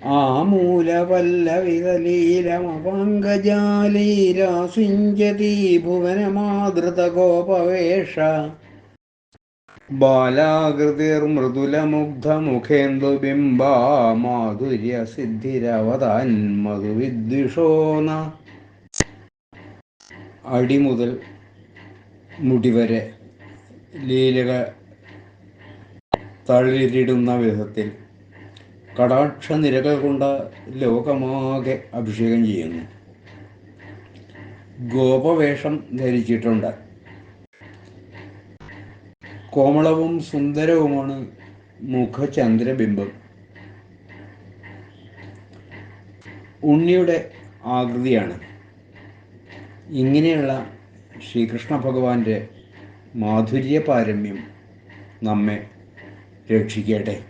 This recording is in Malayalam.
ആമൂലപല്ലവിതലീലമപങ്കജാലീരാസിഞ്ചതി ഭുവനമാതൃതഗോപവേഷ ബാലാകൃതിർമൃദുലമുഗ്ധമുഖേന്ദുബിംബാ മാധുര്യസിദ്ധിരവതാൻ മധുവിദ്വിഷോന. അടിമുതൽ മുടിവരെ ലീലകൾ തളിരിടുന്ന വിധത്തിൽ കടാക്ഷ നിരകൾ കൊണ്ട് ലോകമാകെ അഭിഷേകം ചെയ്യുന്നു. ഗോപവേഷം ധരിച്ചിട്ടുണ്ട്. കോമളവും സുന്ദരവുമാണ് മുഖചന്ദ്രബിംബം. ഉണ്ണിയുടെ ആകൃതിയാണ്. ഇങ്ങനെയുള്ള ശ്രീകൃഷ്ണ ഭഗവാന്റെ മാധുര്യ പാരമ്യം നമ്മെ രക്ഷിക്കട്ടെ.